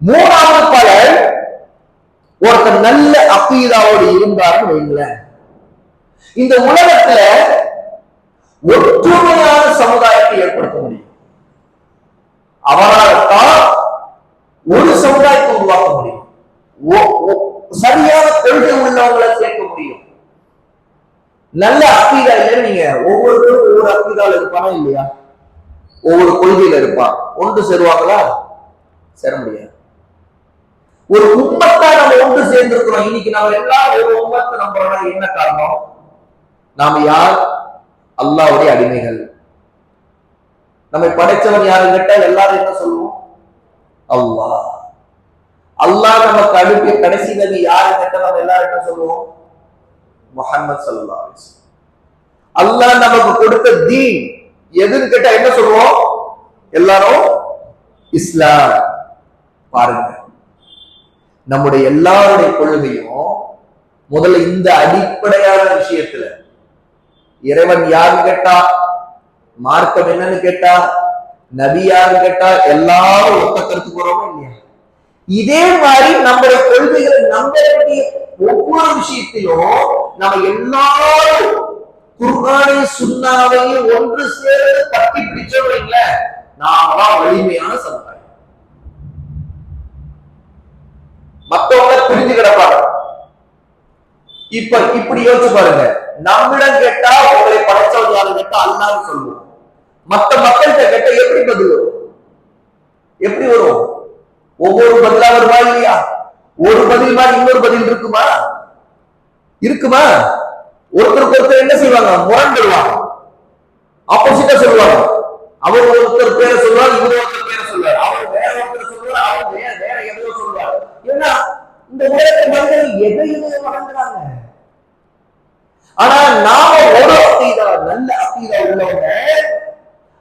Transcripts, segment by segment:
மூணாவது பலன் ஒருத்தர் நல்ல அப்பீதாவோடு இருந்தார்னு வைங்களேன் இந்த உலகத்துல ஒற்றுமையான சமுதாயத்தை ஏற்படுத்த முடியும். அவரால் தான் ஒரு சமுதாயத்தை உருவாக்க முடியும். ஒ- ஒ- சரியான கொள்கை உள்ளவங்களை சேர்க்க முடியும். நல்ல அக்கீதா இல்லைன்னு நீங்க ஒவ்வொருத்தரும் ஒவ்வொரு அக்கீதால இருப்பானா இல்லையா? ஒவ்வொரு கொள்கையில இருப்பான். ஒன்று சேருவாங்களா? சேர முடியாது. ஒரு உம்மத்தா நம்ம ஒன்று சேர்ந்திருக்கிறோம். இன்னைக்கு நம்ம எல்லாரும் ஒரு உம்மத்தை நம்புறோம்னா என்ன காரணம்? நாம யார்? அல்லாவுடைய அடிமைகள். நம்மை படைச்சவன் யாரு? கேட்டால் எல்லாரும் என்ன சொல்லுவோம்? அல்லாஹ். அல்லாஹ் நமக்கு அனுப்பிய கடைசி நபி யாரு? கேட்டால் நம்ம எல்லாரும் என்ன சொல்லுவோம்? முகமது சல்லா அல்லாஹ் நமக்கு கொடுத்த தீன் எதுன்னு கேட்டா என்ன சொல்லுவோம்? எல்லாரும் இஸ்லாம். பாருங்க. நம்முடைய எல்லாருடைய கொள்கையும் முதல்ல இந்த அடிப்படையான விஷயத்துல. இறைவன் யாரு கேட்டா? மார்க்கம் என்னன்னு கேட்டா? நபி யாரு கேட்டா? எல்லாரும் ஒத்த கருத்து வரோமா இல்லையா? இதே மாதிரி நம்முடைய கொள்கைகளை நம்ப வேண்டிய ஒவ்வொரு விஷயத்திலும் நம்ம எல்லாரும் குர்ஆனை சுண்ணாவையும் ஒன்று சேர்ந்து பற்றி பிடிச்சோம் வைங்களேன் நாம வலிமையான சமுதாயம். மத்தவங்க புரிஞ்சு கிடப்பாங்க. இப்ப இப்படி யோசிச்சு பாருங்க. நம்மிடம் கேட்டா உங்களை படைச்சவங்க யாரு கேட்டா அல்லான்னு சொல்லுவோம். மத்த மக்கள்கிட்ட கேட்டா எப்படி பதில் வரும்? எப்படி வரும்? ஒவ்வொரு பதிலா வருமா இல்லையா? ஒரு பதில் மாதிரி இன்னொரு பதில் இருக்குமா? இருக்குமா? ஒருத்தருக்கு ஒருத்தர் என்ன செய்வாங்க முரண்டுவாங்க ஆப்போசிட்டா சொல்லுவாங்க. அவர் ஒருத்தர் பேரை சொல்லுவார் இவர் ஒருத்தர் பேரை சொல்லுவார். அவர் வேற ஒருத்தர் சொல்லுவார் அவர் வேற வேற எவ்வளவு சொல்லுவார். ஏன்னா இந்த உலகத்தை மனிதர்கள் எதையுமே வணங்குறாங்க ஆனா நாம ஒரு அத்தீதா நல்ல அத்தீதா உள்ளவங்க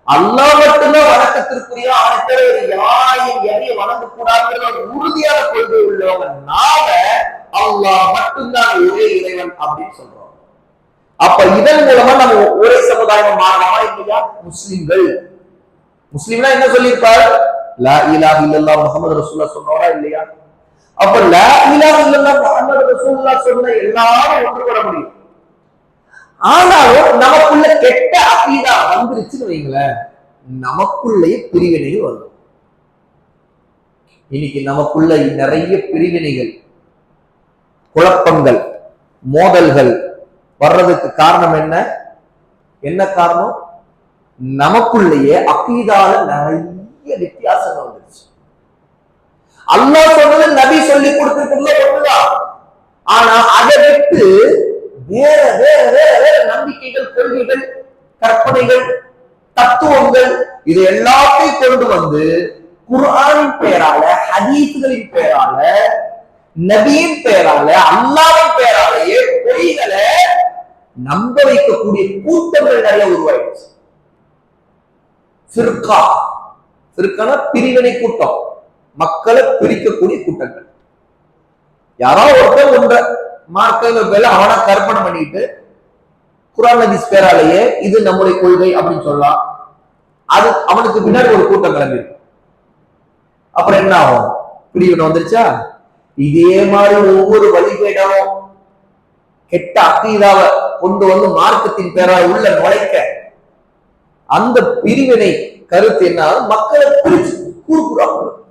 அல்லா மட்டும்தான் வணக்கத்திற்குரிய அவனை தவிர யாரையும் எதையும் வணங்க கூடாதுங்கிற உறுதியான கொள்கை உள்ளவங்க நாம அல்லாஹ் மட்டும்தான் ஒரே இறைவன் அப்படின்னு சொல்றோம். அப்ப இதன் மூலமா நம்ம ஒரே சமுதாயம் மாறலாமா இல்லையா? முஸ்லிம்கள். முஸ்லிம்னா என்ன சொல்லியிருப்பார்? லா இலாஹ் இல்லல்லாஹ் முஹம்மது ரசூலுல்லாஹ் சொன்னவரா இல்லையா? அப்ப லா இலாஹ இல்லல்லாஹ் முஹம்மது சொன்ன எல்லாரும் ஒன்றுபட முடியும். ஆனாலும் நமக்குள்ள கெட்ட அகீதா வந்துருச்சுன்னு வைங்களேன் நமக்குள்ளேயே பிரிவினைகள் வரும். இன்னைக்கு நமக்குள்ள நிறைய பிரிவினைகள் குழப்பங்கள் மோதல்கள் வர்றதுக்கு காரணம் என்ன? என்ன காரணம்? நமக்குள்ளேயே அக்கீதால நிறைய வித்தியாசங்கள் அல்லாஹ் சொன்னது நபி சொல்லி கொடுத்திருக்கிறதுல ஒண்ணுதான் ஆனா அதை விட்டு வேற வேற வேற வேற நம்பிக்கைகள் கொள்கைகள் கற்பனைகள் தத்துவங்கள் இது எல்லாத்தையும் கொண்டு வந்து குரானின் பெயரால ஹதீஸ்களின் பெயரால நபியின் பெயரால அல்லாவின் பெயராலேயே பொய்களை நம்ப வைக்கக்கூடிய கூட்டங்கள் நிறைய உருவாயிடுச்சு. சிறுக்கா சிறுக்கான பிரிவினை கூட்டம். மக்களை பிரிக்கக்கூடிய கூட்டங்கள். யாரோ ஒருத்தர் ஒன்ற மார்க்க பேர்ல அவனா கற்பனை பண்ணிட்டு குரான் ஹதீஸ் பேராலேயே இது நம்முடைய கொள்கை அப்படின்னு சொல்லலாம். அது அவனுக்கு பின்னாடி ஒரு கூட்டம் கிளம்பி. அப்புறம் என்ன ஆகும்? பிரிவினை வந்துருச்சா? இதே மாதிரி ஒவ்வொரு வழிகேடும் கெட்ட அக்கீதாவ கொண்டு வந்து மார்க்கத்தின் பேரால் உள்ள நுழைக்க அந்த பிரிவினை கருத்து என்ன? மக்களை பிரிச்சு கூறுகிறாங்க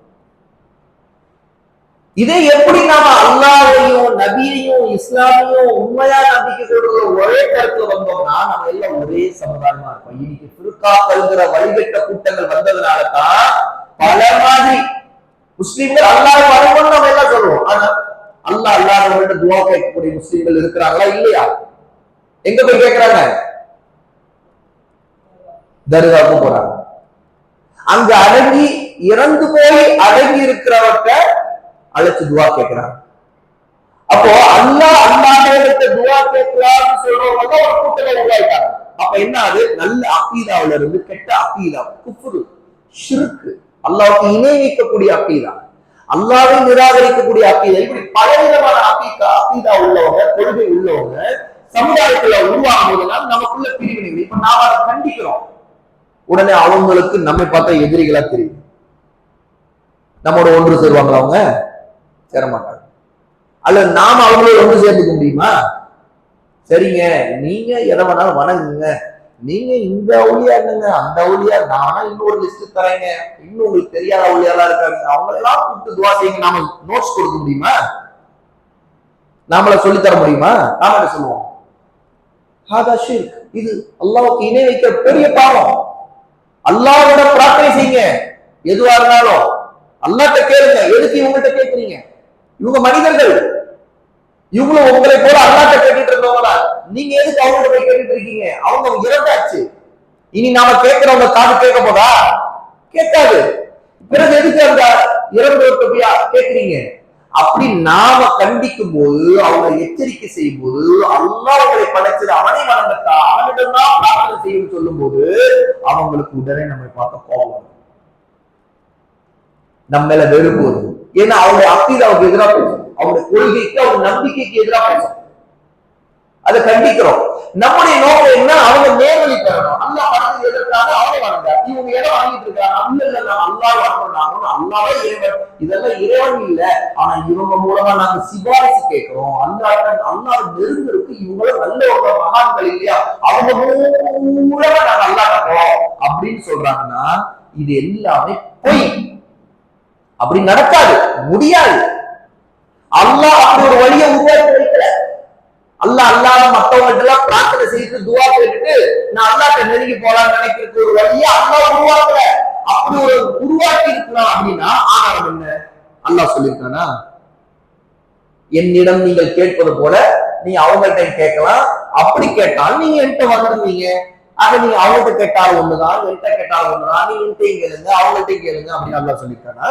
இதை எப்படி நாம அல்லாவையும் நபியையும் இஸ்லாமையும் உண்மையா நம்பிக்கை கொள்கிற ஒரே கருத்துல வந்தோம்னா நம்ம எல்லாம் ஒரே சமுதாயமா இருப்போம். இன்னைக்கு திருக்காக்கள்ங்கிற வழிகட்ட கூட்டங்கள் வந்ததுனால தான் பல மாதிரி முஸ்லீம்கள் அல்லாஹ் வரணும்னு நம்ம எல்லாம் சொல்லுவோம். ஆனா அல்லாஹ் அல்லாதவங்கள்ட்ட துவா கேட்கக்கூடிய முஸ்லீம்கள் இருக்கிறாங்களா? இல்லையா? எங்க போய் கேட்கறாங்க தர்காவுக்கு போறாங்க. அங்க அடங்கி இறந்து போய் அடங்கி இருக்கிறவர்கிட்ட அழைச்சு துவா கேட்கிறாங்க அப்போ அல்லா அல்லாஹ்விடத்தை துவா கேட்கிறான்னு சொல்றவங்க ஒரு கூட்டத்தை உருவாயிட்டாங்க அப்ப என்ன அது? நல்ல அக்கீதாவுல இருந்து கெட்ட அக்கீதா குஃப்ரு சிறுக்கு அல்லாவுக்கு இணை வைக்கக்கூடிய அக்கீதா அல்லாவை நிராகரிக்கக்கூடிய அக்கீதா இப்படி பலவிதமான அக்கீதா அக்கீதா உள்ளவங்க கொள்கை உள்ளவங்க சமுதாயத்துல உருவாகும் போதுதான் நமக்குள்ள பிரிவினை இப்ப நாம அதை கண்டிக்கிறோம். உடனே அவங்களுக்கு நம்மை பார்த்தா எதிரிகளா தெரியும். நம்மோட ஒன்று சேருவாங்களா அவங்க? சேரமாட்டாங்க அல்லது நாம அவங்களோட ஒன்று சேர்ந்துக்க முடியுமா? சரிங்க. நீங்க எதை வேணாலும் வணங்குங்க. நீங்க இந்த ஊழியா இருந்தங்க அந்த ஊழியா? நான் இன்னொரு லிஸ்ட் தரேங்க. இன்னும் உங்களுக்கு தெரியாத ஊழியாலாம் இருக்காங்க. அவங்க எல்லாம் கூப்பிட்டு துவா செய்யுங்க. நாம நோட்ஸ் கொடுக்க முடியுமா? நாமள சொல்லி தர முடியுமா? நாம என்ன சொல்லுவோம்? ஹாதா ஷிர்க். இது அல்லாவுக்கு இணை வைக்கிற பெரிய பாவம். அல்லாவோட பிரார்த்தனை செய்யுங்க. எதுவா இருந்தாலும். அல்லாட்ட கேளுங்க. எதுக்கு இவங்கள்ட்ட கேட்குறீங்க இவங்க மனிதர்கள். இவங்களும் உங்களை போல அல்லாட்ட கேட்டுட்டு இருந்தவங்களா நீங்க எதுக்கு அவங்கள்ட்ட போய் கேட்டுட்டு இருக்கீங்க? அவங்க இறந்தாச்சு. இனி நாம கேட்கிறவங்க காது கேட்க போதா? கேட்காது. பிறகு எதுக்கு அந்த இறந்தவர்கிட்ட போய் கேட்கிறீங்க? அப்படி நாம கண்டிக்கும் போது அவங்க எச்சரிக்கை செய்யும் போது அல்லா அவங்களை படைச்சது அவனை வணங்கத்தா அவனிடம் தான் பிரார்த்தனை செய்யும் சொல்லும் போது அவங்களுக்கு உடனே நம்மை பார்க்க கோபம் வரும். நம்ம மேல வெறுப்பு வருது ஏன்னா அவங்க அவருக்கு எதிராக பேசும் அவருடைய கொள்கைக்கு அவங்க நம்பிக்கைக்கு எதிராக பேசும் அதை கண்டிக்கிறோம். நம்முடைய நோக்கம் என்ன அவங்க நேர்வழி பெறணும். அல்ல படத்துக்கு எதிர்க்காக அவனை வணங்க இவங்க இடம் வாங்கிட்டு இருக்காங்க? அல்ல இல்ல நான் அல்லா வணங்கணும் அல்லாவே இறைவன். இதெல்லாம் இறைவன் இல்ல. ஆனா இவங்க மூலமா நாங்க சிபாரிசு கேட்கிறோம். அல்லாஹ் அல்லா நெருங்கிறதுக்கு இவங்களும் நல்ல ஒரு மகான்கள் இல்லையா? அவங்க மூலமா நாங்க அல்லா போறோம். அப்படின்னு சொல்றாங்கன்னா இது எல்லாமே பொய். அப்படி நடக்காது முடியாது. அல்லாஹ் அப்படி ஒரு வழியை உருவாக்கி வைக்கல. அல்லாஹ் அல்லாஹ் மத்தவங்கள்ட்ட எல்லாம் பிரார்த்தனை செய்து துவா கேட்டுட்டு நான் அல்லாஹ்ட்ட நெருங்கி போலாம்னு நினைக்கிறதுக்கு ஒரு வழியை அல்லாஹ் உருவாக்கல. அப்படி ஒரு உருவாக்கி இருக்கலாம் அப்படின்னா ஆதாரம் என்ன? அல்லாஹ் சொல்லியிருக்கானா? என்னிடம் நீங்கள் கேட்பது போல நீ அவங்கள்ட்ட கேட்கலாம். அப்படி கேட்டால் நீங்க என்கிட்ட வந்துருந்தீங்க ஆக நீங்க அவங்கள்ட்ட கேட்டாலும் ஒண்ணுதான் என்கிட்ட கேட்டாலும் ஒண்ணுதான். நீ என்கிட்ட கேளுங்க அவங்கள்ட்டையும் கேளுங்க அப்படின்னு அல்லாஹ் சொல்லியிருக்கானா?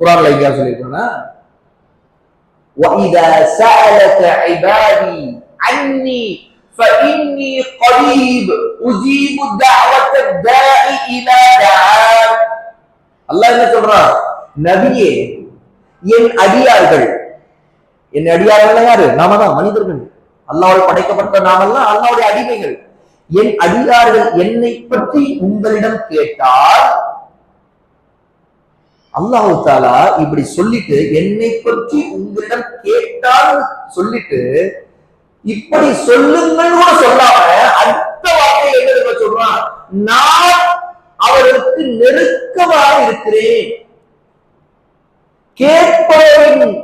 குரான்ல எங்கேயா சொல்லியிருக்கானா وَإِذَا سَأَلَكَ عِبَادِي عَنِّي فَإِنِّي قَرِيبٌ أُجِيبُ دَعْوَةَ الدَّاعِ إِذَا دَعَانِ அல்லாஹ் என்ன சொல்றான் நபியே என் அடியார்கள் என் அடியார்கள் யாரு நாம தான் மனிதர்கள் அல்லாஹ்வால் படைக்கப்பட்ட நாமெல்லாம் அல்லாஹ்வுடைய அடிமைகள் என் அடியார்கள் என்னை பற்றி உங்களிடம் கேட்டால் அல்லாஹு தாலா இப்படி சொல்லிட்டு என்னை பற்றி உங்களிடம் கேட்டால் சொல்லிட்டு இப்படி சொல்லுங்கள் கூட சொல்லாம அடுத்த வார்த்தை என்ன சொல்றான்? நான் அவருக்கு நெருக்கமாக இருக்கிறேன். கேட்பவரின்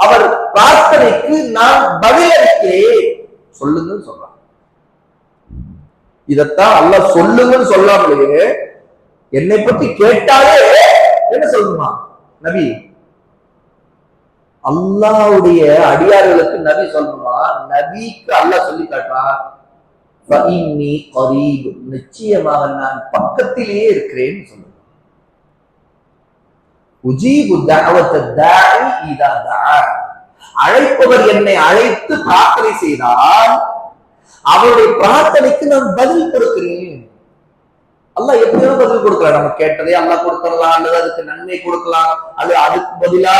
அவர் பிரார்த்தனைக்கு நான் பதிலளிக்கிறேன். சொல்லுங்கன்னு சொல்றான். இதத்தான் அல்ல சொல்லுங்கன்னு சொல்லாமலேயே என்னை பத்தி கேட்டாலே என்ன சொல்லணுமா? நபி. அல்லாவுடைய அடியார்களுக்கு நபி சொல்லணுமா? நபிக்கு அல்லாஹ் சொல்லி காட்டுறான் நிச்சயமாக நான் பக்கத்திலேயே இருக்கிறேன் சொல்லுங்க உஜீபு அழைப்பவர் என்னை அழைத்து பிரார்த்தனை செய்தால் அவருடைய பிரார்த்தனைக்கு நான் பதில் கொடுக்கிறேன். அல்லா எப்படியோ பதில் கொடுக்கலாம் நம்ம கேட்டதே அல்லா கொடுக்கலாம் அல்லது அதுக்கு நன்மை கொடுக்கலாம் அல்லது அதுக்கு பதிலா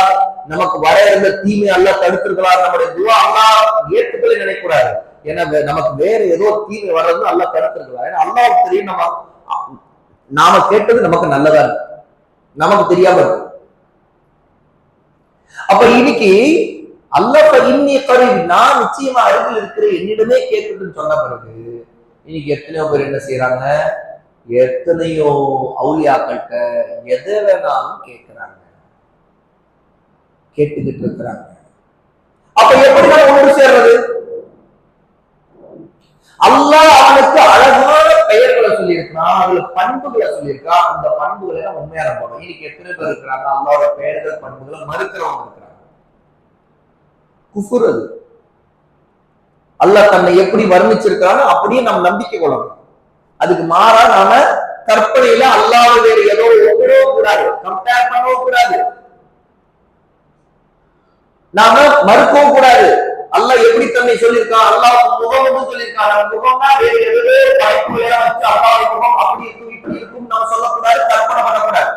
நமக்கு வர இருந்த தீமை அல்லா தடுத்திருக்கலாம். நம்முடைய துவா அல்லா ஏற்றுக்களை நினைக்கூடாது ஏன்னா நமக்கு வேற ஏதோ தீமை வர்றது அல்லா தடுத்திருக்கலாம். ஏன்னா அல்லாவுக்கு தெரியும் நம்ம நாம கேட்டது நமக்கு நல்லதா இருக்கு. நமக்கு தெரியாம இருக்கு. அப்ப இன்னைக்கு அல்லப்ப இன்னி கருவி நான் நிச்சயமா அருகில் இருக்கிற என்னிடமே கேட்கட்டுன்னு சொன்ன பிறகு இன்னைக்கு எத்தனையோ பேர் என்ன செய்யறாங்க எத்தனையோ அவுளியாக்கள்கிட்ட எதை வேணாலும் கேட்கிறாங்க. கேட்டுக்கிட்டு இருக்கிறாங்க. அப்ப எப்படிதான் ஒன்று சேர்றது? அல்லாஹ் அவனுக்கு அழகான பெயர்களை சொல்லியிருக்கிறான் அதுல பண்புகளை சொல்லியிருக்கான் அந்த பண்புகளை எல்லாம் உண்மையா நம்பணும். இன்னைக்கு எத்தனை பேர் இருக்கிறாங்க? அல்லாவோட பெயர்கள் பண்புகளை மறுக்கிறவங்க இருக்கிறாங்க. குஃபுர் அது. அல்லாஹ் தன்னை எப்படி வர்ணிச்சிருக்கானோ அப்படியே நம்ம நம்பிக்கை கொள்ளணும். அதுக்கு மாறா நாம கற்பனையில அல்லாத வேறு ஏதோ ஒப்பிடவும் கூடாது. கம்பேர் பண்ணவும் கூடாது. நாம மறுக்கவும் கூடாது. அல்லாஹ் எப்படி தன்னை சொல்லியிருக்கான்? அல்லாஹ் முகமும் சொல்லியிருக்கான். நம்ம முகம்னா வேறு எதுவே படைப்பு வேற வச்சு அல்லாஹ் முகம் அப்படி இருக்கும் இப்படி இருக்கும் நம்ம சொல்லக்கூடாது கற்பனை பண்ணக்கூடாது.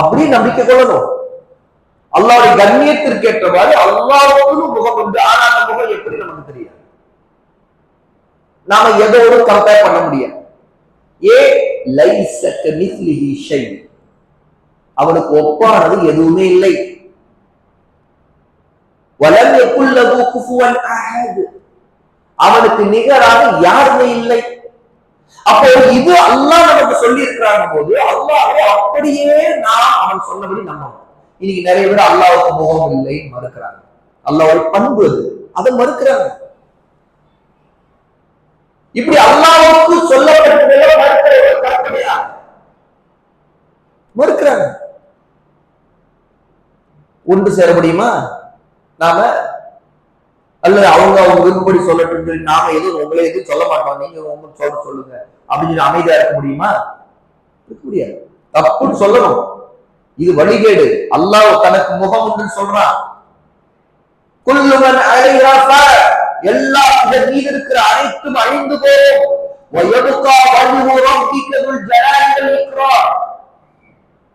அப்படி நம்பிக்கை கொள்ளணும். அல்லாவுடைய கண்ணியத்திற்கு ஏற்றவாறு அல்லாவுக்கு முகம் உண்டு. ஆனா அந்த முகம் எப்படி நமக்கு தெரியும்? நாம எதோடு கம்பேர் பண்ண முடியாது. ஏ லைச கமிஸ்லிஹி ஷை அவனுக்கு ஒப்பானது எதுவுமே இல்லை. வலம் எக்குள்ளது குஃபுவன் அஹத் அவனுக்கு நிகராக யாருமே இல்லை. அப்போ இது அல்லாஹ் நமக்கு சொல்லி இருக்கிறாங்க போது அல்லாஹ்வை அப்படியே நான் அவன் சொன்னபடி நம்பணும் இன்னைக்கு நிறைய பேர் அல்லாவுக்கு முகம் இல்லை மறுக்கிறாங்க. அல்லாவோட பண்பு அது. அதை மறுக்கிறாங்க. இப்படி அல்லாவுக்கு சொல்லப்பட்டதை மறுக்கிறவர்கள் கற்பனையா மறுக்கிறாங்க. ஒன்று சேர முடியுமா? நாம அல்லது அவங்க அவங்க விருப்பப்படி சொல்லட்டும் சொல்லி நாம எதுவும் உங்களை எதுவும் சொல்ல மாட்டோம். நீங்க உங்க சொல்ல சொல்லுங்க. அப்படின்னு சொல்லி அமைதியா இருக்க முடியுமா? இருக்க முடியாது. தப்புன்னு சொல்லணும். இது வழிகேடு. அல்லாஹ் தனக்கு முகம் உண்டு சொல்றான். குல்லுமன் அழைகிறாப்ப எல்லா இதன் மீது இருக்கிற அனைத்தும் அழிந்து போகும்.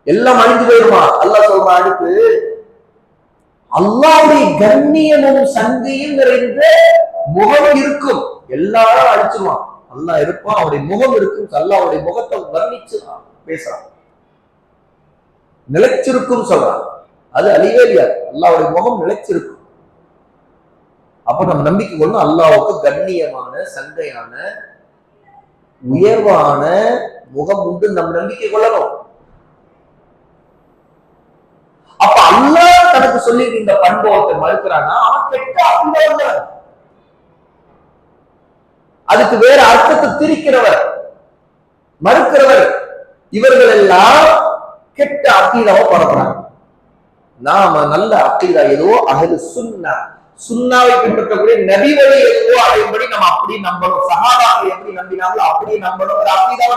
எல்லாம் அழிந்து போயிருமா? அல்லாஹ் சொல்ற அடுத்து அல்லாவுடைய கண்ணியமும் சங்கையும் நிறைந்த முகம் இருக்கும். எல்லாரும் அழிச்சிருவான். அல்லா இருப்பான் அவருடைய முகம் இருக்கும். அல்லாவுடைய முகத்தை வர்ணிச்சு பேசுறான். நிலைச்சிருக்கும் சொல்றான். அது அழிவே இல்லையாது அல்லாவுடைய முகம் நிலைச்சிருக்கும். அப்ப நம்ம நம்பிக்கை கொள்ளணும் அல்லாவுக்கு கண்ணியமான சங்கையான உயர்வான முகம் உண்டு நம்ம நம்பிக்கை கொள்ளணும். அப்ப அல்லாஹ் தனக்கு சொல்லி இந்த பண்போத்தை மறுக்கிறான்னா அவன் கெட்ட அபிமானவன் அதுக்கு வேற அர்த்தத்தை திரிக்கிறவர் மறுக்கிறவர் இவர்கள் எல்லாம் கெட்ட அக்கீதாவை பரப்புறாங்க. நாம நல்ல அக்கீதா ஏதோ அகது சுண்ணா சுண்ணாவை பின்பற்றக்கூடிய நபி வழி எதுவோ அதன்படி நம்ம அப்படி நம்பணும். சகாபாக்கள் எப்படி நம்பினாங்களோ அப்படி நம்பணும். ஒரு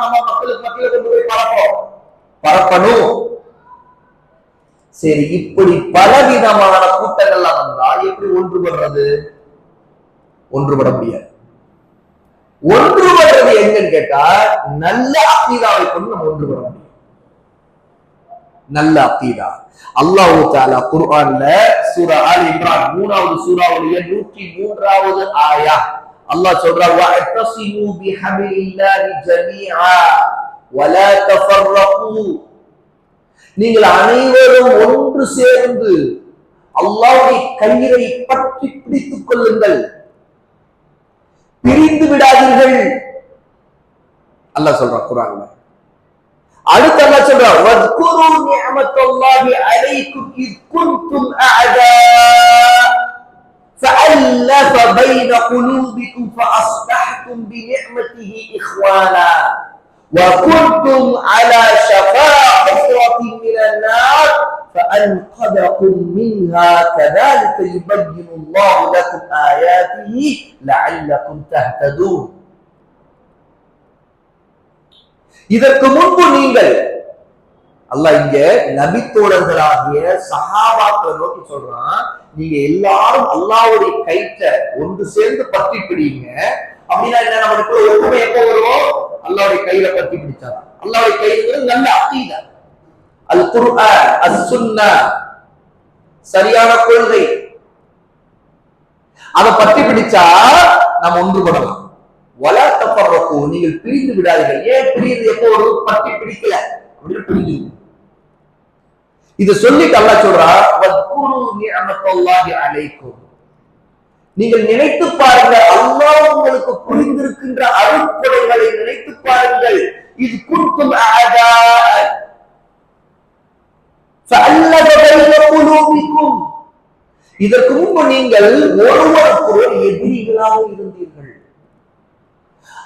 நம்ம மக்களுக்கு மத்தியில கொண்டு போய் பரப்போம். பரப்பணும். சரி இப்படி பலவிதமான கூட்டங்கள்லாம் வந்தா எப்படி ஒன்றுபடுறது? ஒன்றுபட முடியாது. ஒன்றுபடுறது எங்கன்னு கேட்டா நல்ல அக்கீதாவை கொண்டு நம்ம ஒன்றுபட முடியும் நல்ல அக்கீதா அல்லாஹு தாலா குர்ஆன்ல சூரா ஆல் இம்ரான் மூணாவது சூராவுடைய நூற்றி மூன்றாவது ஆயா. அல்லாஹ் சொல்றான் வஅத்தஸிமு பிஹபிலில்லாஹி ஜமீஆ வலா தஃபர்ரகு. நீங்கள் அனைவரும் ஒன்று சேர்ந்து அல்லாஹ்வுடைய கயிறை பற்றி பிடித்துக் கொள்ளுங்கள். பிரிந்து விடாதீர்கள். அல்லாஹ் சொல்றான் குர்ஆன்ல அடுத்து அல்லாஹ் சொல்றான் வத்குரு நிஅமத்துல்லாஹி அலைக்கும் இத் குன்தும் அஅதா فألف بين قلوبكم فأصبحتم بنعمته إخوانا وكنتم على شفا حفرة من النار فأنقذكم منها كذلك يبين الله لكم آياته لعلكم تهتدون இதற்கு முன்பு நீங்கள் அல்லாஹ் இங்க நபித்தோழர்களாகிய சகாபாக்களை நோக்கி சொல்றான் நீங்க எல்லாரும் அல்லாவுடைய கயிற்ற ஒன்று சேர்ந்து பற்றி பிடிங்க. அப்படின்னா என்ன நமக்கு ஒற்றுமை எப்போ வருவோம் அல்லாவுடைய கையில பற்றி பிடிச்சாங்க அல்லாவுடைய கைங்கிறது நல்ல அக்கீதா அல் குர்ஆன் அல் சுன்னா சரியான கொள்கை. அதை பற்றி பிடிச்சா நம்ம ஒன்றுபடலாம். வலா தப்பறக்கோ நீங்கள் பிரிந்து விடாதீர்கள். ஏன் பிரியுது? எப்போ ஒரு பட்டி பிடிக்கல. அப்படின்னு பிரிஞ்சு இது சொல்லிட்டு அல்லா சொல்றா அழைக்கும் நீங்கள் நினைத்து பாருங்கள் அல்லாஹ் உங்களுக்கு புரிந்திருக்கின்ற அருட்கொடைகளை நினைத்து பாருங்கள். இது குறிக்கும் இதற்கு முன்பு நீங்கள் ஒருவருக்கு ஒரு எதிரிகளாக இருந்தீர்கள்.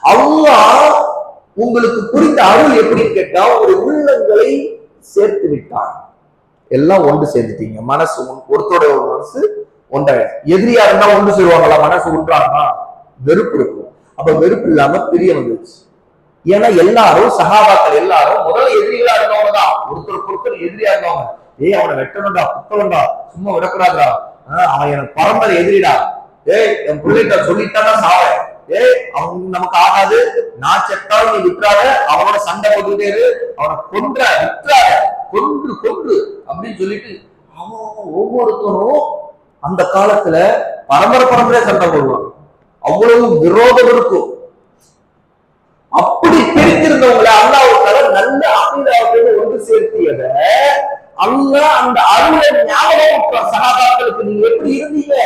அல்லாஹ் உங்களுக்கு புரிந்த அருள் எப்படின்னு கேட்டா ஒரு உள்ளங்களை சேர்த்து விட்டான். எல்லாம் ஒன்று சேர்த்துட்டீங்க மனசு ஒன்- ஒரு மனசு ஒன்றாயிடும் எதிரியா இருந்தா ஒன்று சேருவாங்களா? மனசு ஒன்றாகுமா? வெறுப்பு இருக்கும். அப்ப வெறுப்பு இல்லாம பிரிய வந்துச்சு ஏன்னா எல்லாரும் சகாபாக்கள் எல்லாரும் முதல்ல எதிரிகளா இருந்தவங்க தான். ஒருத்தருக்கு ஒருத்தர் எதிரியா இருந்தவங்க. ஏய் அவனை வெட்டணும்டா குத்தணும்டா சும்மா விடக்கூடாதுடா. ஆஹ் அவன் எனக்கு பரம்பரை எதிரிடா. ஏய் என் பிள்ளைகிட்ட சொல்லிட்டானா சாவேன். ஏய் அவங்க நமக்கு ஆகாது. நான் செத்தாலும் நீ விட்டுறாத. அவனோட சண்டை போட்டுக்கிட்டே இரு. அவனை கொன்ற விட்டுறாத. கொன்று கொன்று அப்படின்னு சொல்லிட்டு அவன் ஒவ்வொருத்தரும் அந்த காலத்துல பரம்பரை பரம்பரையா சண்டை போடுவான். அவ்வளவு விரோதம் இருக்கும். அப்படி பிரித்திருந்தவங்களை அல்லாஹ் நல்ல அகிலாவுக்கு ஒன்று சேர்த்தியத அல்லாஹ் அந்த அருளை ஞாபகம் சகாபாக்களுக்கு நீங்க எப்படி இருந்தீங்க?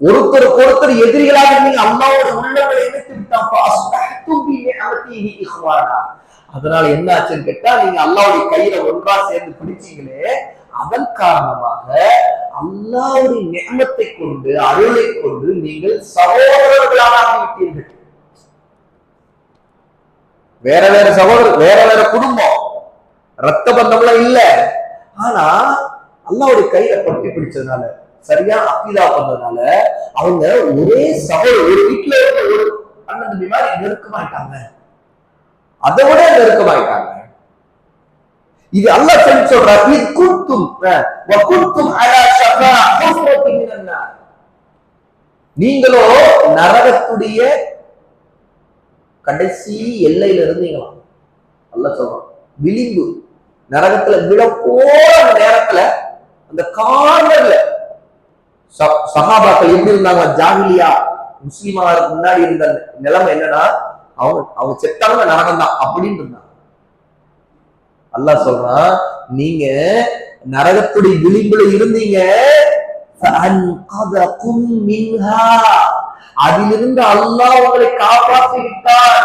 ஒருத்தருக்கு ஒருத்தர் எதிரிகளாக இருந்தீங்க அல்லாவோட உள்ளங்களை இணைத்து விட்டான். அதனால என்ன ஆச்சுன்னு கேட்டா நீங்க அல்லாவுடைய கையில ஒன்றா சேர்ந்து பிடிச்சீங்களே அதன் காரணமாக அல்லாவுடைய நியமத்தை கொண்டு அருளை கொண்டு நீங்கள் சகோதரர்களாக ஆகிவிட்டீர்கள். வேற வேற சகோதரர் வேற வேற குடும்பம் ரத்த பந்தம்லாம் இல்ல. ஆனா அல்லாவுடைய கையில பட்டி பிடிச்சதுனால சரியா அக்கீதா பண்றதுனால அவங்க ஒரே சபை ஒரு வீட்டுல இருக்க ஒரு அண்ணன் தம்பி மாதிரி நெருக்கமாயிட்டாங்க. அதை விட நெருக்கமாயிட்டாங்க. இது அல்லாஹ் சொல்லி சொல்றா இது குத்தும் வகுத்தும் அலா ஷஃபா நீங்களோ நரகத்துடைய கடைசி எல்லையில இருந்தீங்களாம் அல்ல சொல்றான் விளிம்பு. நரகத்துல விழ போற அந்த நேரத்துல அந்த கார்னர்ல சஹாபாக்கள் எப்படி இருந்தாங்க? ஜாகிலியா முஸ்லீமாருக்கு முன்னாடி இருந்த நிலைமை என்னன்னா அவங்க அவங்க செத்தவங்க நரகம் தான் அப்படின்னு இருந்தாங்க. அல்லா சொல்றான் நீங்க நரகத்துடைய விளிம்புல இருந்தீங்க. அதிலிருந்து அல்லா உங்களை காப்பாற்றி விட்டான்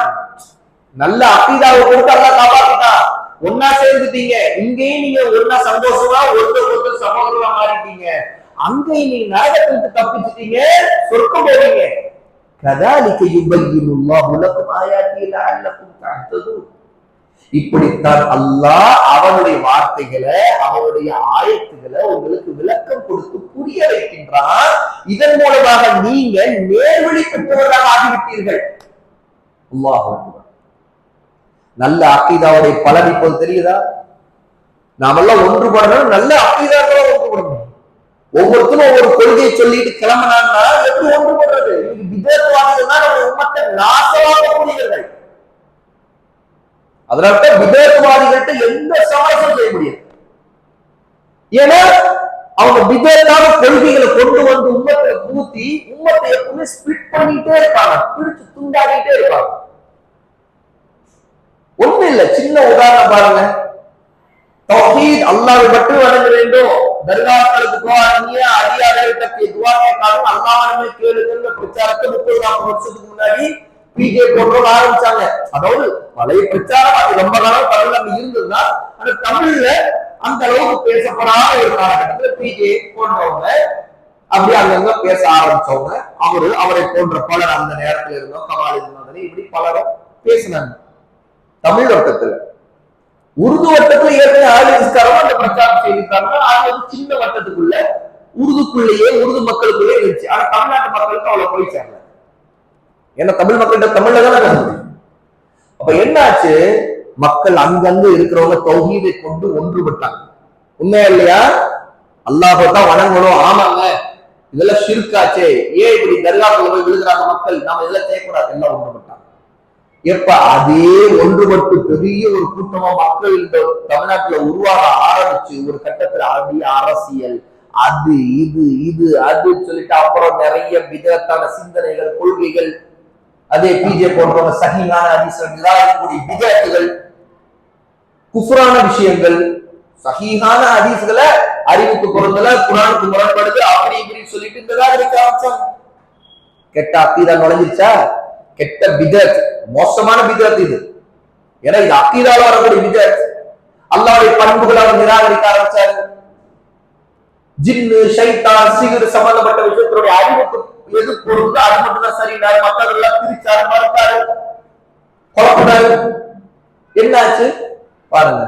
நல்ல அபீதாவை கொடுத்து அல்லாஹ் காப்பாற்றிட்டான். ஒன்னா சேர்ந்துட்டீங்க. இங்கேயும் நீங்க ஒன்னா சந்தோஷமா ஒருத்தர் ஒருத்தர் சகோதரமா மாறிட்டீங்க. அங்க நீ நரகத்திற்கு தப்பிச்சிட்டீங்க சொர்க்கம் போவீங்க கதாலிக்க யுபையினுல்லா உலகம் ஆயாத்தியில் அல்லக்கும் தாழ்த்தது இப்படித்தான் அல்லாஹ் அவனுடைய வார்த்தைகளை அவனுடைய ஆயத்துகளை உங்களுக்கு விளக்கம் கொடுத்து புரிய வைக்கின்றான். இதன் மூலமாக நீங்க நேர்வழி பெற்றவராக ஆகிவிட்டீர்கள். நல்ல அக்கீதாவுடைய பலன் இப்போது தெரியுதா? நாமெல்லாம் ஒன்றுபடணும் நல்ல அக்கீதாக்களோட ஒவ்வொருத்தரும் ஒவ்வொரு கொள்கையை சொல்லிட்டு கிளம்பினான்னா எப்படி ஒன்றுபடுறது? இன்னைக்கு விதேசவாதிகள் தான் நம்ம உம்மத்தை நாசமாக்கக்கூடியவர்கள். அதனால்தான் விதேசவாதிகள்ட்ட எந்த சமாளிச்சும் செய்ய முடியாது. ஏன்னா அவங்க விதேதான கொள்கைகளை கொண்டு வந்து உம்மத்தை ஊத்தி உம்மத்தை எப்பவுமே ஸ்பிட் பண்ணிட்டே இருப்பாங்க. பிடிச்சு துண்டாடிட்டே இருப்பாங்க. ஒண்ணு இல்லை. சின்ன உதாரணம் பாருங்க. தௌஹீத் அல்லாஹ்வை மட்டும் வணங்க வேண்டும். தர்காக்களுக்கு துவா நீங்க அடியாளர்களுக்கு துவா கேட்காலும் அல்லாஹ்வே கேளுங்கன்ற பிரச்சாரத்தை முப்பது நாற்பது வருஷத்துக்கு முன்னாடி பிஜே போன்றோம் ஆரம்பிச்சாங்க. அதாவது பழைய பிரச்சாரம் அது ரொம்ப காலம் தமிழ்ல அங்க இருந்ததுன்னா அந்த தமிழ்ல அந்த அளவுக்கு பேசப்படாத ஒரு காலகட்டத்துல பிஜே போன்றவங்க அப்படி அங்கங்க பேச ஆரம்பிச்சவங்க. அவரு அவரை போன்ற பலர் அந்த நேரத்துல இருந்தோம். கமால் இருந்தோம். இப்படி பலரும் பேசினாங்க. தமிழ் வட்டத்துல. உருது வட்டத்துல ஏற்கனவே ஆளுநர்காரமா அந்த பிரச்சாரம் செய்திருக்காங்க. அது வந்து சின்ன வட்டத்துக்குள்ள உருதுக்குள்ளேயே உருது மக்களுக்குள்ளே இருந்துச்சு. ஆனா தமிழ்நாட்டு மக்களுக்கு அவ்வளவு போய் சேரல. ஏன்னா தமிழ் மக்கள்கிட்ட தமிழ்ல தானே பேச முடியும் அப்ப என்ன ஆச்சு மக்கள் அங்கங்க இருக்கிறவங்க தொகுதியை கொண்டு ஒன்றுபட்டாங்க. உண்மையா இல்லையா? அல்லாஹோ தான் வணங்கணும். ஆமாங்க. இதெல்லாம் சிறுக்காச்சே. ஏன் இப்படி தர்காக்குள்ள போய் விழுகிறாங்க மக்கள்? நாம இதெல்லாம் செய்யக்கூடாது. எல்லாம் ஒன்றுபட்டோம் எப்ப அதே ஒன்றுபட்டு பெரிய ஒரு கூட்டமா மக்கள் இந்த தமிழ்நாட்டுல உருவாக ஆரம்பிச்சு ஒரு கட்டத்துல அது அரசியல் அது இது இது அதுன்னு சொல்லிட்டு அப்புறம் நிறைய விதத்தான சிந்தனைகள் கொள்கைகள். அதே பிஜே போன்றவங்க சகிங்கான அதிசயம் நிராகரிக்கக்கூடிய விதத்துகள் குஃப்ரான விஷயங்கள் சஹீஹான ஹதீஸ்களை அறிவுக்கு பொருந்தல குரானுக்கு முரண்படுது அப்படி இப்படி சொல்லிட்டு இந்த நிராகரிக்க ஆரம்பிச்சாங்க கெட்ட அக்கீதா நுழைஞ்சிருச்சா? கெட்ட பிதத் மோசமான பிதத் இது. ஏன்னா இது அக்கீதால வரக்கூடிய பிதத். அல்லாவுடைய பண்புகளை அவர் நிராகரிக்க ஆரம்பிச்சாரு. ஜின்னு சைத்தான் சிகிர் சம்பந்தப்பட்ட விஷயத்தினுடைய அறிவுக்கு எது பொருள் அது மட்டும் தான் சரினாரு மற்றதெல்லாம் பிரிச்சாரு மறுத்தாரு. குழப்பினாரு என்னாச்சு? பாருங்க.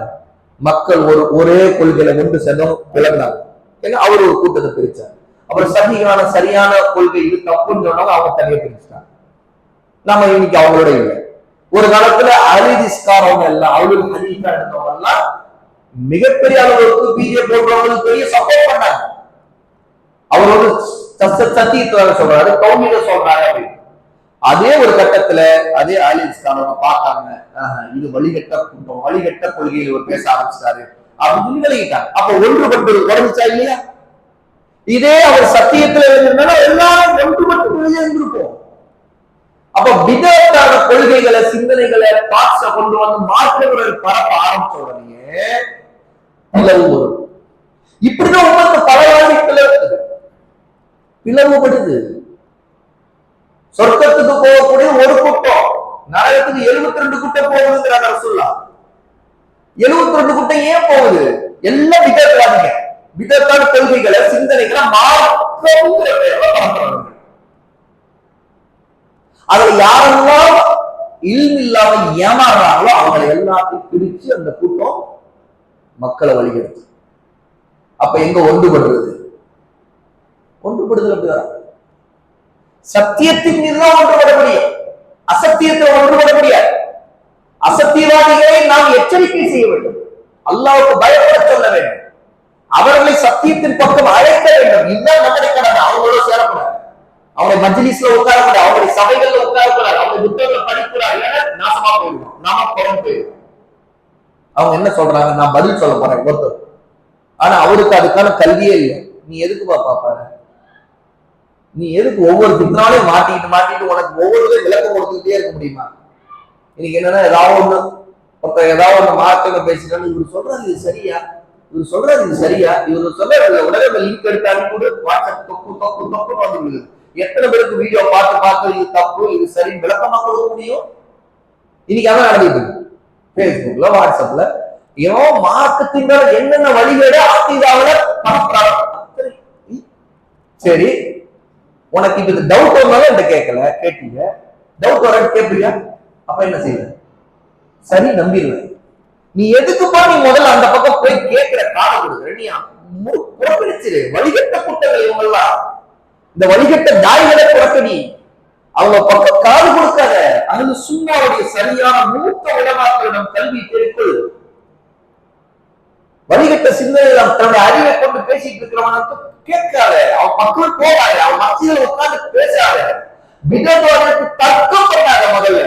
மக்கள் ஒரு ஒரே கொள்கையில கொண்டு சென்றோம் விளங்கினாங்க ஏன்னா அவர் ஒரு கூட்டத்தை பிரிச்சார். அப்புறம் சரியான சரியான கொள்கை இது தப்புன்னு சொன்னாங்க அவங்க தனியா பிரிச்சுட்டாங்க நம்ம இன்னைக்கு அவங்களோட இல்லை. ஒரு காலத்துல அலிதிஸ்காரவங்க எல்லாம் அவளுக்கு ஹலீஃபா இருந்தவங்க எல்லாம் மிகப்பெரிய அளவுக்கு பிஜே போன்றவங்களுக்கு பெரிய சப்போர்ட் பண்ணாங்க. அவர் வந்து சத்த சொல்றாரு கவுமியில சொல்றாரு அப்படின்னு. அதே ஒரு கட்டத்துல அதே ஆலிஸ்காரவங்க பார்த்தாங்க ஆஹ், இது வழிகட்ட கும்பம் வழிகட்ட கொள்கையில் ஒரு பேச ஆரம்பிச்சாரு அப்படின்னு விலகிட்டாங்க. அப்ப ஒன்றுபட்டு உடஞ்சிச்சா இல்லையா? இதே அவர் சத்தியத்துல இருந்தாலும் எல்லாரும் ஒன்றுபட்டு வெளியே இருந்திருப்போம் அப்ப விதத்தான கொள்கைகளை சிந்தனைகளை தாட்ஸ கொண்டு வந்து மாற்றங்களை பரப்ப ஆரம்பிச்ச உடனே பிளவு வரும். இப்படிதான் உங்களுக்கு பல வாரி பிளவுது பிளவுபடுது சொர்க்கத்துக்கு போகக்கூடிய ஒரு குட்டம் நரகத்துக்கு எழுபத்தி ரெண்டு குட்டம் போகுதுங்கிறாங்க ரசுல்லா எழுபத்தி ரெண்டு குட்டம் ஏன் போகுது? எல்லாம் விதத்தாதீங்க விதத்தான கொள்கைகளை சிந்தனைகளை மாற்றம்ங்கிற அதுல யாரெல்லாம் இல்மு இல்லாம ஏமாறுறாங்களோ அவங்களை எல்லாத்தையும் பிரிச்சு அந்த கூட்டம் மக்களை வழிகெடுத்து அப்ப எங்க ஒன்றுபடுறது? ஒன்றுபடுதல் அப்படிதான்? சத்தியத்தின் மீதுதான் ஒன்றுபட முடியும். அசத்தியத்தை ஒன்றுபட முடியாது. அசத்தியவாதிகளை நாம் எச்சரிக்கை செய்ய வேண்டும். அல்லாவுக்கு பயப்பட சொல்ல வேண்டும். அவர்களை சத்தியத்தின் பக்கம் அழைக்க வேண்டும். இதுதான் நம்முடைய கடமை. அவங்களோட சேரக்கூடாது. அவங்களை மஜ்லிஸ்ல உட்காரக்கூடாது அவங்களுடைய சபைகள்ல உட்காரக்கூடாது அவங்க புத்தகங்களை படிக்கூடாது ஏன்னா நாசமா போயிடும். நாம பிறந்து போயிடும். அவங்க என்ன சொல்றாங்க? நான் பதில் சொல்ல போறேன் ஒருத்தர். ஆனா அவருக்கு அதுக்கான கல்வியே இல்லை. நீ எதுக்குப்பா பாப்பாரு? நீ எதுக்கு ஒவ்வொரு பின்னாலையும் மாட்டிட்டு மாட்டிட்டு உனக்கு ஒவ்வொருத்தையும் விளக்கம் கொடுத்துக்கிட்டே இருக்க முடியுமா? இன்னைக்கு என்னன்னா ஏதாவது ஒண்ணு ஒருத்தர் ஏதாவது ஒண்ணு மாற்றங்க பேசிட்டாலும் இவர் சொல்றது இது சரியா? இவர் சொல்றது இது சரியா? இவர் சொல்றது உடனே லிங்க் எடுத்து அனுப்பிவிடு. வாட்ஸ்அப் தொப்பு தொப்பு தொப்பு வந்து எத்தனை பேருக்கு வீடியோ பார்த்து பார்த்து இது தப்பு இது சரி விளக்கமா கொடுக்க முடியும்? இன்னைக்கு அதான் நடந்துட்டு பேஸ்புக்ல வாட்ஸ்அப்ல ஏதோ மார்க்கத்தின் மேல என்னென்ன வழிகளை அத்தீதாவில சரி. உனக்கு இப்ப டவுட் வந்தாலும் இந்த கேட்கல கேட்டீங்க. டவுட் வர கேட்பீங்க. அப்ப என்ன செய்ய சரி நம்பிடுவேன் நீ எதுக்குப்பா நீ முதல்ல அந்த பக்கம் போய் கேட்கிற காலம் கொடுக்குற நீ மு- புறக்கணிச்சிரு. வழிகட்ட குட்டங்கள் இவங்கெல்லாம். இந்த வழிகட்ட தாய்களை புறக்கணி அவங்க பக்கம் காது கொடுக்காத. அது சும்மாவுடைய சரியான மூத்த உலமாக்களிடம் கல்வி தெரிக்குள் வழிகட்ட சிந்தனைகள் தன்னுடைய அறிவை கொண்டு பேசிட்டு இருக்கிறவனுக்கு கேட்காத. அவன் பக்கம் போகாத. அவன் மத்தியில் உட்கார்ந்து பேசாத. விதவாதிகளுக்கு தர்க்கம் பண்ணாத முதல்ல.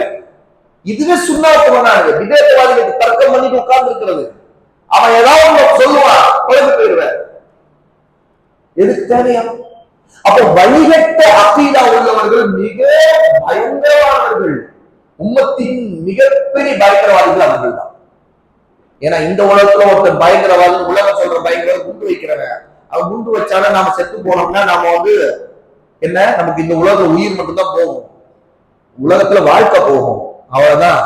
இதுவே சுண்ணாத்துவனானது விதேசவாதிகளுக்கு தர்க்கம் பண்ணிட்டு உட்கார்ந்து இருக்கிறது அவன் ஏதாவது சொல்லுவான் குழந்தை போயிடுவேன். எதுக்கு தேவையா? அப்ப வழிகட்ட அக்கீதா உள்ளவர்கள் மிக பயங்கரமானவர்கள் உம்மத்தின் மிகப்பெரிய பயங்கரவாதிகள் அவர்கள் தான் ஏன்னா இந்த உலகத்துல ஒருத்தர் பயங்கரவாதி உலகம் சொல்ற பயங்கரவாதி குண்டு வைக்கிறவன். அவன் குண்டு வச்சாலும் நாம செத்து போனோம்னா நாம வந்து என்ன? நமக்கு இந்த உலக உயிர் மட்டும்தான் போகும். உலகத்துல வாழ்க்கை போகும். அவ்வளவுதான்.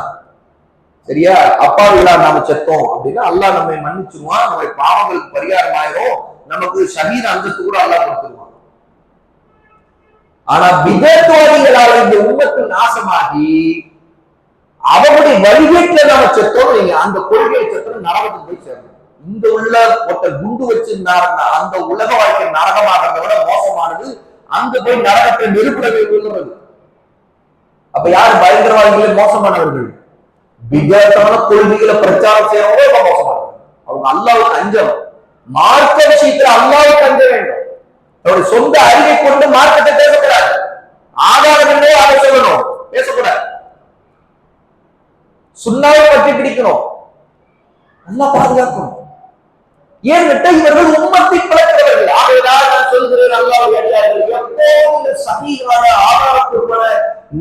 சரியா? அப்பா இல்லா நாம செத்தோம் அப்படின்னா அல்லாஹ் நம்மை மன்னிச்சிருவான். நம்முடைய பாவங்களுக்கு பரிகாரம் ஆயிரும் நமக்கு ஷஹீர் அந்தஸ்து கூட அல்லாஹ் கொடுத்துருவான். ஆனா விதத்துவாதிகளால இந்த உண்மத்து நாசமாகி அவருடைய வழிகேட்டுல நாம செத்தோம் நீங்க அந்த கொள்கையை செத்தோம் நரகத்துக்கு போய் சேரணும். இந்த உள்ள ஒருத்தர் குண்டு வச்சிருந்தாருன்னா அந்த உலக வாழ்க்கை நரகமாகிறத விட மோசமானது அங்க போய் நரகத்தை நெருப்புடவே உள்ளது அப்ப யார் பயங்கரவாதிகளே மோசமானவர்கள்? விதத்தான கொள்கைகளை பிரச்சாரம் செய்யறவங்க ரொம்ப மோசமானவர்கள். அவங்க அல்லாவுக்கு அஞ்சம் மார்க்க விஷயத்துல அல்லாவுக்கு அஞ்ச வேண்டும். அவருடைய சொந்த அறிவை கொண்டு மார்க்கெட்டை பேசக்கூடாது ஆதாரம் என்னவோ அதை சொல்லணும். பேசக்கூடாது. சுண்ணாவை பற்றி பிடிக்கணும். நல்லா பாதுகாக்கணும். ஏன் இவர்கள் உம்மத்தை பிளக்கிறவர்கள்? ஆகையால் நான் சொல்கிறேன் அல்லாவுடைய அடியார்கள் எப்போதும் இந்த சகிகான ஆதாரப்பூர்வமான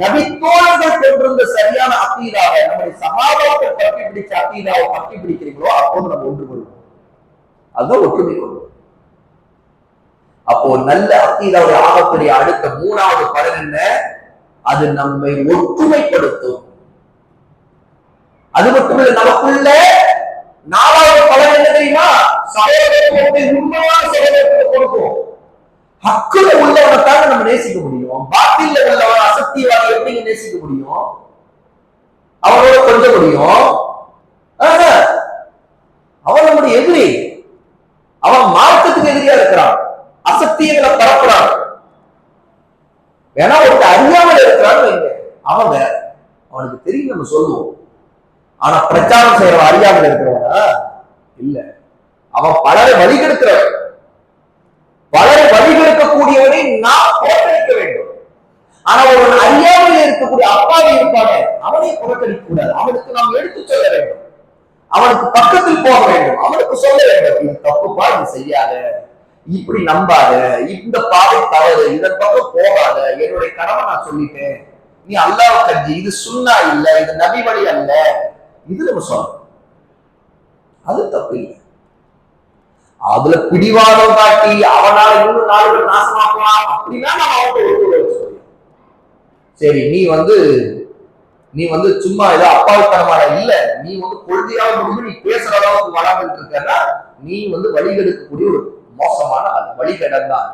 நபித்தோழர்கள் கொண்டிருந்த சரியான அக்கீதாவை நம்முடைய சமாதானத்தை பற்றி பிடிச்ச அக்கீதாவை பற்றி பிடிக்கிறீங்களோ அப்போது நம்ம ஒன்று கொள்வோம் அதுதான் ஒற்றுமை கொள்வோம் அப்போ நல்ல அக்கீதாவுடைய ஆகக்கூடிய அடுத்த மூணாவது பலன் என்ன? அது நம்மை ஒற்றுமைப்படுத்தும். அது மட்டும் இல்ல நமக்குள்ள நாலாவது பலன் என்ன தெரியுமா? சகோதரத்துவத்தை உண்மையான சகோதரத்துவத்தை கொடுக்கும். ஹக்குல உள்ளவனை நம்ம நேசிக்க முடியும். பாத்தில உள்ளவன் அசத்தியவாதி எப்படிங்க நேசிக்க முடியும்? அவனோட கொஞ்ச முடியும். ஆஹா. அவன் நம்முடைய எதிரி. அவன் மார்க்கத்துக்கு எதிரியா இருக்கிறான். அசத்தியங்களை பரப்புறாங்க. வேணா ஒருத்த அறியாமல் இருக்கிறான்னு வைங்க. அவனுக்கு தெரியும் நம்ம சொல்லுவோம். ஆனா பிரச்சாரம் செய்யறவன் அறியாமல் இருக்கிறவனா? இல்ல. அவன் பலரை வழிகெடுக்கிறவன். பலரை வழிகெடுக்கக்கூடியவனை நாம் புறக்கணிக்க வேண்டும். ஆனா ஒருவன் அறியாமல் இருக்கக்கூடிய அப்பாவி இருப்பானே அவனை புறக்கணிக்க கூடாது அவனுக்கு நாம் எடுத்து சொல்ல வேண்டும். அவனுக்கு பக்கத்தில் போக வேண்டும். அவனுக்கு சொல்ல வேண்டும். இது தப்புப்பா இது செய்யாத. இப்படி நம்பாத இந்த பாதை தவறு இதன் பக்கம் போகாத என்னுடைய கடமை நான் சொல்லிட்டேன். நீ அல்லாஹ் கஞ்சி இது சுண்ணா இல்ல இது நபி வழி அல்ல. இது நம்ம சொல்லணும். அது தப்பு இல்லை. அதுல பிடிவாதம் காட்டி அவனால இன்னும் நாலு நாசமாக்கலாம் அப்படின்னா நம்ம அவன் சரி நீ வந்து நீ வந்து சும்மா ஏதோ அப்பாவித்தனமான இல்ல. நீ வந்து கொள்கையாக முடிஞ்சு நீ பேசுற அளவுக்கு வராமல் இருக்கன்னா நீ வந்து வழிகெடுக்கக்கூடிய ஒரு மோசமான ஆள் வழிகடந்தான்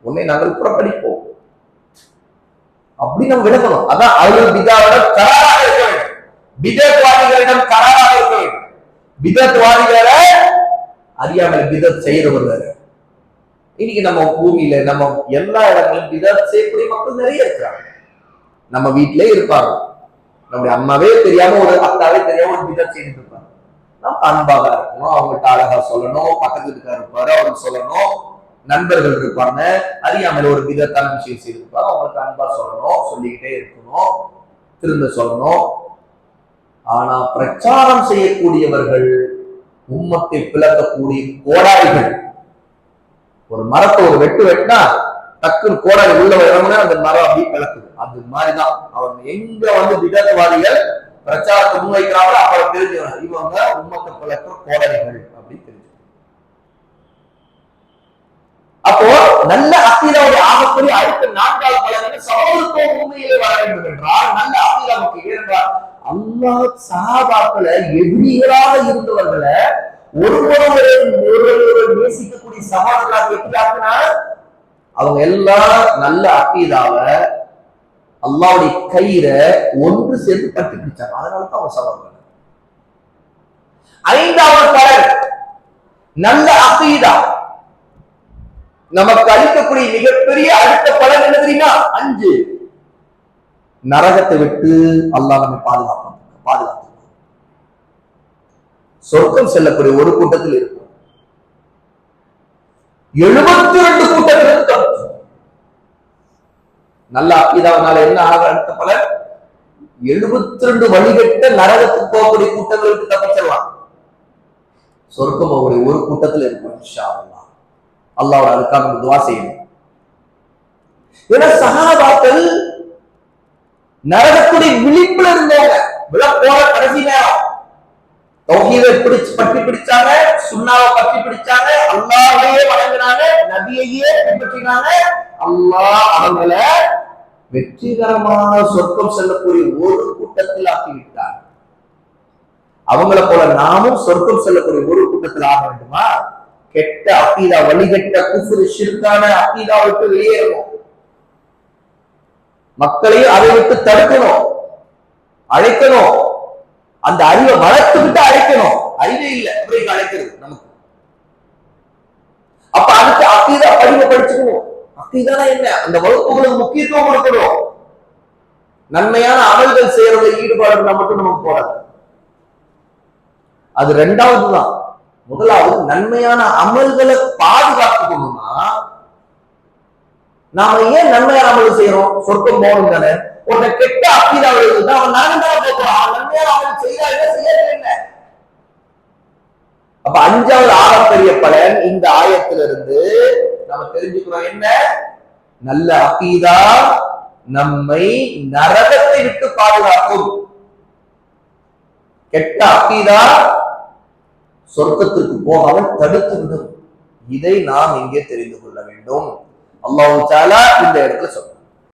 உன்னை நாங்கள் புறக்கணிப்போம். அப்படி நம்ம விளக்கணும் அதான் அவர்கள் பிதாவிடம் கராராக இருக்க வேண்டும். பிதத்வாதிகளிடம் கராராக இருக்க வேண்டும். பிதத்வாதிகளை அறியாமல் பிதத் செய்யறவர் வேற இன்னைக்கு நம்ம பூமியில நம்ம எல்லா இடங்களும் பிதத் செய்யக்கூடிய மக்கள் நிறைய இருக்கிறாங்க. நம்ம வீட்டிலே இருப்பாங்க. நம்முடைய அம்மாவே தெரியாம ஒரு அத்தாவே தெரியாம ஒரு பிதத் செய்துட்டு நம்ம அன்பாக இருக்கணும். அவங்கள்ட்ட அழகா சொல்லணும். பக்கத்து வீட்டுக்காரர் இருப்பாரு அவங்க சொல்லணும். நண்பர்கள் இருப்பாங்க. அறியாமல் ஒரு விதத்தான விஷயம் செய்திருப்பாங்க. அவங்களுக்கு அன்பா சொல்லணும். சொல்லிக்கிட்டே இருக்கணும். திரும்ப சொல்லணும். ஆனா பிரச்சாரம் செய்யக்கூடியவர்கள் உம்மத்தை பிளக்கக்கூடிய கோடாரிகள். ஒரு மரத்தை ஒரு வெட்டு வெட்டினா டக்குன்னு கோடாரி உள்ள வரணும்னா அந்த மரம் அப்படியே பிளக்குது. அது மாதிரிதான். அவங்க எங்க வந்து விதத்வாதிகள் பிரச்சாரத்தை முன்வைக்கிறாங்களோ அப்புறம் தெரிஞ்சு இவங்க உம்மத்தை பிளக்கிற கோடாரிகள் அப்படின்னு தெரிஞ்சு அப்போ நல்ல அக்கீதாவுடைய ஆகக்கூடிய அடுத்த நான்காவது பலன் சமூகத்துவம் உண்மையிலே வர வேண்டும் என்றால் நல்ல அக்கீதாவுக்கு ஏனென்றால் அல்லாஹ் சஹாபாக்களை எதிரிகளாக இருந்தவர்களை ஒருவரை ஒருவரை நேசிக்கக்கூடிய சகோதரர்களாக எப்படி ஆக்குனா அவங்க எல்லாம் நல்ல அக்கீதாவை அல்லாவுடைய கயிறை ஒன்று சேர்த்து கட்டி பிடிச்சாங்க அதனால தான் அவங்க சவால் ஐந்தாவது பலன் நல்ல அக்கீதா நமக்கு அளிக்கக்கூடிய மிகப்பெரிய அடுத்த பலன் என்ன தெரியுமா? அஞ்சு. நரகத்தை விட்டு அல்லாஹ் நம்மை பாதுகாப்பான். பாதுகாப்பு சொர்க்கம் செல்லக்கூடிய ஒரு கூட்டத்தில் இருக்கும் எழுபத்தி ரெண்டு கூட்டத்தில் நல்லா நல்ல அக்கீதாவனால என்ன ஆக அடுத்த பலன் எழுபத்தி ரெண்டு வழிகட்ட நரகத்துக்கு போகக்கூடிய கூட்டங்களுக்கு தப்பிச்சிடலாம் சொர்க்கம் அவருடைய ஒரு கூட்டத்தில் இருக்கும் இன்ஷா அல்லாஹ் அல்லாஹ் அதுக்காக நம்ம துவா செய்யணும். ஏன்னா சகாபாக்கள் நரகத்துடைய விழிப்புல இருந்தவங்க விழ கடைசி நேரம். தௌஹீதை பிடிச்சு பற்றி பிடிச்சாங்க சுண்ணாவை பற்றி பிடிச்சாங்க அல்லாஹையே வணங்கினாங்க நபியையே பின்பற்றினாங்க. அல்லாஹ் அவங்கள வெற்றிகரமான சொர்க்கம் செல்லக்கூடிய ஒரு கூட்டத்தில் ஆக்கிவிட்டார் அவங்கள போல நாமும் சொர்க்கம் செல்லக்கூடிய ஒரு கூட்டத்தில் ஆக வேண்டுமா? கெட்ட அக்கீதா வழிகட்ட குஃபுரு ஷிர்கான அக்கீதா விட்டு வெளியேறணும். மக்களையும் அதை விட்டு தடுக்கணும் அழைக்கணும். அந்த அறிவை வளர்த்துக்கிட்டு அழைக்கணும். அறிவே இல்லை. அப்படிங்க அழைக்கிறது நமக்கு. அப்ப அதுக்கு அக்கீதா படிவ படிச்சுக்கணும் அக்கீதானா என்ன? அந்த வகுப்புகளுக்கு முக்கியத்துவம் கொடுக்கணும். நன்மையான அமல்கள் செய்யறதுல ஈடுபாடு இருந்தா மட்டும் நமக்கு போறாது அது ரெண்டாவது தான் முதலாவது நன்மையான அமல்களை பாதுகாத்துக்கணும்னா நாம ஏன் நன்மையான அமல் செய்யறோம்? சொர்க்கம் போகணும் தானே உன்னை கெட்ட அப்பீதா எழுதுனா அவன் நரகம் போகிறான் அவன் நன்மையான அமல் செய்யறா இல்ல செய்யறது அப்ப அஞ்சாவது ஆகப்பெரிய பலன் இந்த ஆயத்திலிருந்து நம்ம தெரிஞ்சுக்கிறோம் என்ன? நல்ல அக்கீதா நம்மை நரகத்தை விட்டு பாதுகாக்கும். கெட்ட அக்கீதா சொர்க்கத்திற்கு போகாமல் தடுத்து விடும். இதை நாம் இங்கே தெரிந்து கொள்ள வேண்டும். அல்லாஹு இந்த இடத்துல சொல்ற